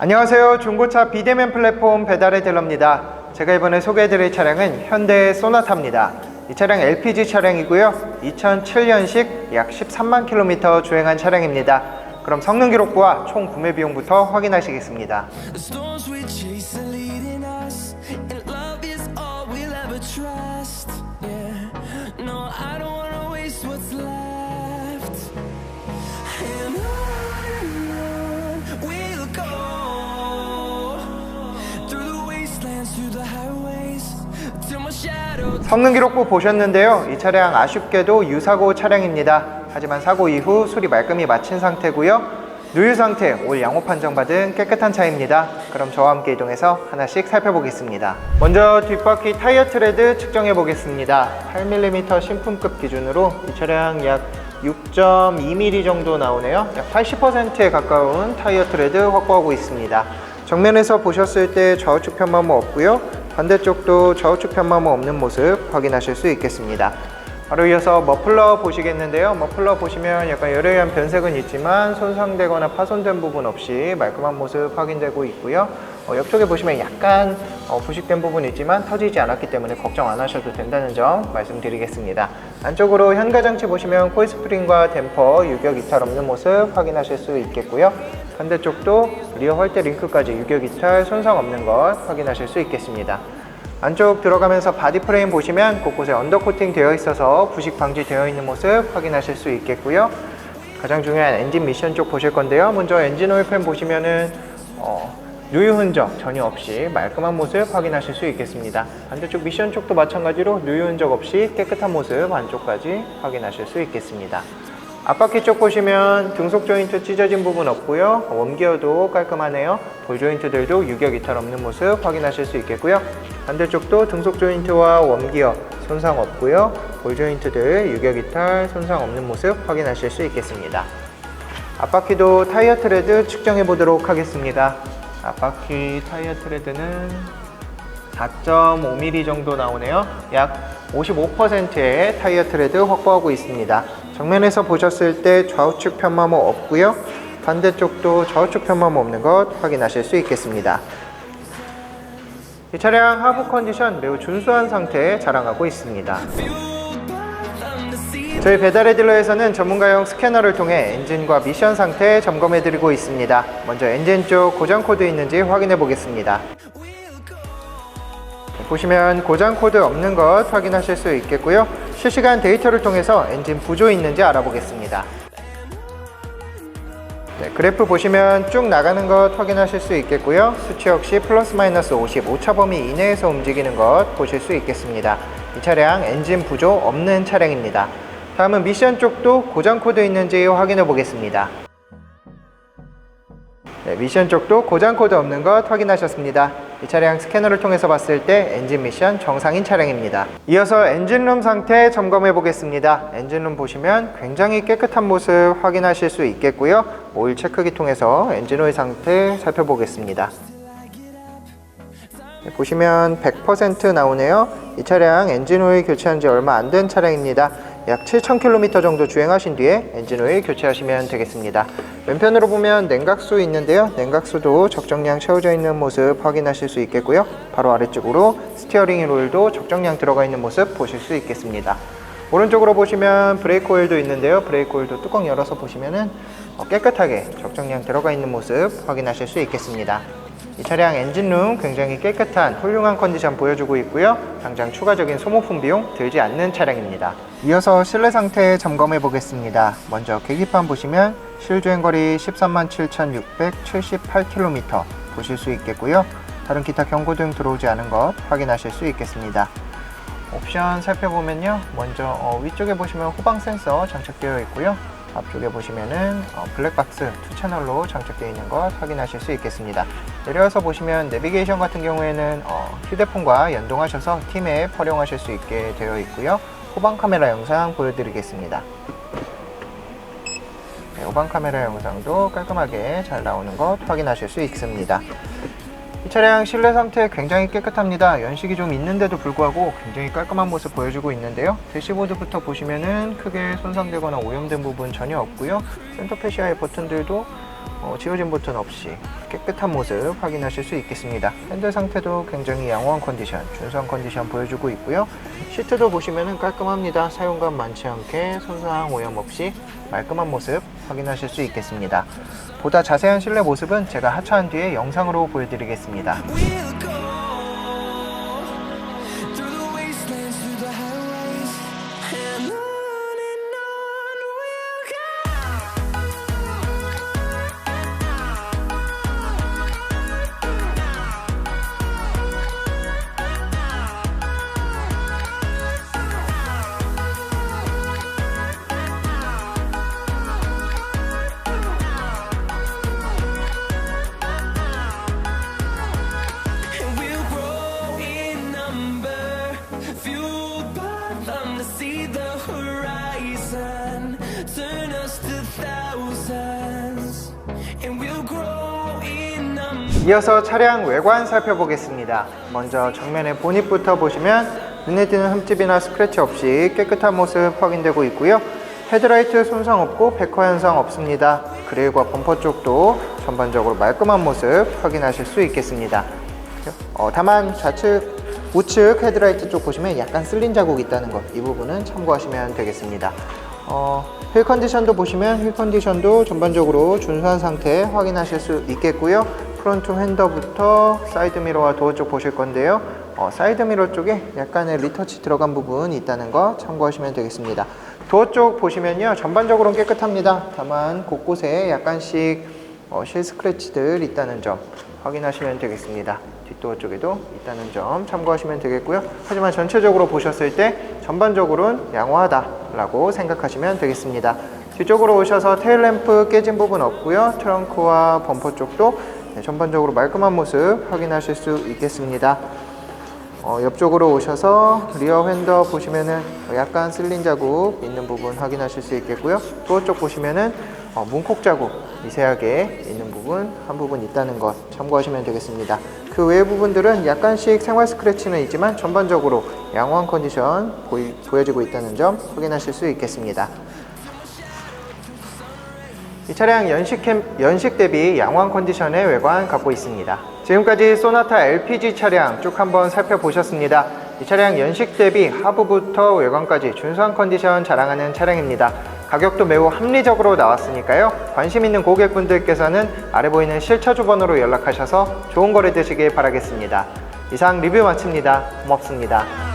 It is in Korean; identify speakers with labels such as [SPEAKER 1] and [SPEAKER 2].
[SPEAKER 1] 안녕하세요. 중고차 비대면 플랫폼 배달의 딜러입니다. 제가 이번에 소개해드릴 차량은 현대 소나타입니다. 이 차량 LPG 차량이고요. 2007년식 약 13만 킬로미터 주행한 차량입니다. 그럼 성능 기록부와 총 구매 비용부터 확인하시겠습니다. 성능 기록부 보셨는데요. 이 차량 아쉽게도 유사고 차량입니다. 하지만 사고 이후 수리 말끔히 마친 상태고요. 누유 상태, 올 양호 판정받은 깨끗한 차입니다. 그럼 저와 함께 이동해서 하나씩 살펴보겠습니다. 먼저 뒷바퀴 타이어 트레드 측정해 보겠습니다. 8mm 신품급 기준으로 이 차량 약 6.2mm 정도 나오네요. 약 80%에 가까운 타이어 트레드 확보하고 있습니다. 정면에서 보셨을 때 좌우측 편마모 없고요. 반대쪽도 좌우측 편마모 없는 모습 확인하실 수 있겠습니다. 바로 이어서 머플러 보시겠는데요. 머플러 보시면 약간 여려한 변색은 있지만 손상되거나 파손된 부분 없이 말끔한 모습 확인되고 있고요. 어, 옆쪽에 보시면 약간 어, 부식된 부분이 있지만 터지지 않았기 때문에 걱정 안 하셔도 된다는 점 말씀드리겠습니다. 안쪽으로 현가장치 보시면 코일 스프링과 댐퍼, 유격 이탈 없는 모습 확인하실 수 있겠고요. 반대쪽도 리어 헐대 링크까지 유격 이탈 손상 없는 것 확인하실 수 있겠습니다. 안쪽 들어가면서 바디 프레임 보시면 곳곳에 언더 코팅 되어 있어서 부식 방지 되어 있는 모습 확인하실 수 있겠고요. 가장 중요한 엔진 미션 쪽 보실 건데요. 먼저 엔진 오일 팬 보시면은 어, 누유 흔적 전혀 없이 말끔한 모습 확인하실 수 있겠습니다. 반대쪽 미션 쪽도 마찬가지로 누유 흔적 없이 깨끗한 모습 안쪽까지 확인하실 수 있겠습니다. 앞바퀴 쪽 보시면 등속 조인트 찢어진 부분 없고요. 웜기어도 깔끔하네요. 볼 조인트들도 유격 이탈 없는 모습 확인하실 수 있겠고요. 반대쪽도 등속 조인트와 웜기어 손상 없고요. 볼 조인트들 유격 이탈 손상 없는 모습 확인하실 수 있겠습니다. 앞바퀴도 타이어 트레드 측정해 보도록 하겠습니다. 앞바퀴 타이어 트레드는 4.5mm 정도 나오네요. 약 55%의 타이어 트레드 확보하고 있습니다. 정면에서 보셨을 때 좌우측 편마모 없고요. 반대쪽도 좌우측 편마모 없는 것 확인하실 수 있겠습니다. 이 차량 하부 컨디션 매우 준수한 상태 자랑하고 있습니다. 저희 배달의 딜러에서는 전문가용 스캐너를 통해 엔진과 미션 상태 점검해 드리고 있습니다. 먼저 엔진 쪽 고장 코드 있는지 확인해 보겠습니다. 보시면 고장 코드 없는 것 확인하실 수 있겠고요. 실시간 데이터를 통해서 엔진 부조 있는지 알아보겠습니다. 네, 그래프 보시면 쭉 나가는 것 확인하실 수 있겠고요. 수치 역시 플러스 마이너스 50 오차 범위 이내에서 움직이는 것 보실 수 있겠습니다. 이 차량 엔진 부조 없는 차량입니다. 다음은 미션 쪽도 고장 코드 있는지 확인해 보겠습니다. 네, 미션 쪽도 고장 코드 없는 것 확인하셨습니다. 이 차량 스캐너를 통해서 봤을 때 엔진 미션 정상인 차량입니다. 이어서 엔진룸 상태 점검해 보겠습니다. 엔진룸 보시면 굉장히 깨끗한 모습 확인하실 수 있겠고요. 오일 체크기 통해서 엔진 오일 상태 살펴보겠습니다. 네, 보시면 100% 나오네요. 이 차량 엔진 오일 교체한 지 얼마 안 된 차량입니다. 약 7,000km 정도 주행하신 뒤에 엔진 오일 교체하시면 되겠습니다. 왼편으로 보면 냉각수 있는데요. 냉각수도 적정량 채워져 있는 모습 확인하실 수 있겠고요. 바로 아래쪽으로 스티어링 오일도 적정량 들어가 있는 모습 보실 수 있겠습니다. 오른쪽으로 보시면 브레이크 오일도 있는데요. 브레이크 오일도 뚜껑 열어서 보시면은 어, 깨끗하게 적정량 들어가 있는 모습 확인하실 수 있겠습니다. 이 차량 엔진룸 굉장히 깨끗한 훌륭한 컨디션 보여주고 있고요. 당장 추가적인 소모품 비용 들지 않는 차량입니다. 이어서 실내 상태 점검해 보겠습니다. 먼저 계기판 보시면 실주행 거리 13만 7,678km 보실 수 있겠고요. 다른 기타 경고 등 들어오지 않은 것 확인하실 수 있겠습니다. 옵션 살펴보면요. 먼저 어, 위쪽에 보시면 후방 센서 장착되어 있고요. 앞쪽에 보시면은 어, 블랙박스 두 채널로 장착되어 있는 것 확인하실 수 있겠습니다. 내려와서 보시면 내비게이션 같은 경우에는 어, 휴대폰과 연동하셔서 팀앱 활용하실 수 있게 되어 있고요. 후방 카메라 영상 보여드리겠습니다. 네, 후방 카메라 영상도 깔끔하게 잘 나오는 것 확인하실 수 있습니다. 이 차량 실내 상태 굉장히 깨끗합니다. 연식이 좀 있는데도 불구하고 굉장히 깔끔한 모습 보여주고 있는데요. 대시보드부터 보시면은 크게 손상되거나 오염된 부분 전혀 없고요. 센터 페시아의 버튼들도 어, 지워진 버튼 없이 깨끗한 모습 확인하실 수 있겠습니다. 핸들 상태도 굉장히 양호한 컨디션, 준수한 컨디션 보여주고 있고요. 시트도 보시면 깔끔합니다. 사용감 많지 않게 손상 오염 없이 말끔한 모습 확인하실 수 있겠습니다. 보다 자세한 실내 모습은 제가 하차한 뒤에 영상으로 보여드리겠습니다. 이어서 차량 외관 살펴보겠습니다. 먼저 정면의 보닛부터 보시면 눈에 띄는 흠집이나 스크래치 없이 깨끗한 모습 확인되고 있고요. 헤드라이트 손상 없고 백허 현상 없습니다. 그릴과 범퍼 쪽도 전반적으로 말끔한 모습 확인하실 수 있겠습니다. 어, 다만 좌측 우측 헤드라이트 쪽 보시면 약간 쓸린 자국이 있다는 것 이 부분은 참고하시면 되겠습니다. 어, 휠 컨디션도 보시면 휠 컨디션도 전반적으로 준수한 상태 확인하실 수 있겠고요. 프론트 핸더부터 사이드 미러와 도어 쪽 보실 건데요. 어, 사이드 미러 쪽에 약간의 리터치 들어간 부분이 있다는 거 참고하시면 되겠습니다. 도어 쪽 보시면요. 전반적으로는 깨끗합니다. 다만 곳곳에 약간씩 어, 실 스크래치들 있다는 점 확인하시면 되겠습니다. 뒷도어 쪽에도 있다는 점 참고하시면 되겠고요. 하지만 전체적으로 보셨을 때 전반적으로는 양호하다라고 생각하시면 되겠습니다. 뒤쪽으로 오셔서 테일램프 깨진 부분 없고요. 트렁크와 범퍼 쪽도 네, 전반적으로 말끔한 모습 확인하실 수 있겠습니다. 어, 옆쪽으로 오셔서 리어 핸더 보시면은 약간 쓸린 자국 있는 부분 확인하실 수 있겠고요. 도어 쪽 보시면은 어, 문콕 자국 미세하게 있는 부분 한 부분 있다는 것 참고하시면 되겠습니다. 그 외의 부분들은 약간씩 생활 스크래치는 있지만 전반적으로 양호한 컨디션 보이, 보여지고 있다는 점 확인하실 수 있겠습니다. 이 차량 연식, 캠, 연식 대비 양호한 컨디션의 외관 갖고 있습니다. 지금까지 소나타 LPG 차량 쭉 한번 살펴보셨습니다. 이 차량 연식 대비 하부부터 외관까지 준수한 컨디션 자랑하는 차량입니다. 가격도 매우 합리적으로 나왔으니까요. 관심 있는 고객분들께서는 아래 보이는 실차 주 번호로 연락하셔서 좋은 거래 되시길 바라겠습니다. 이상 리뷰 마칩니다. 고맙습니다.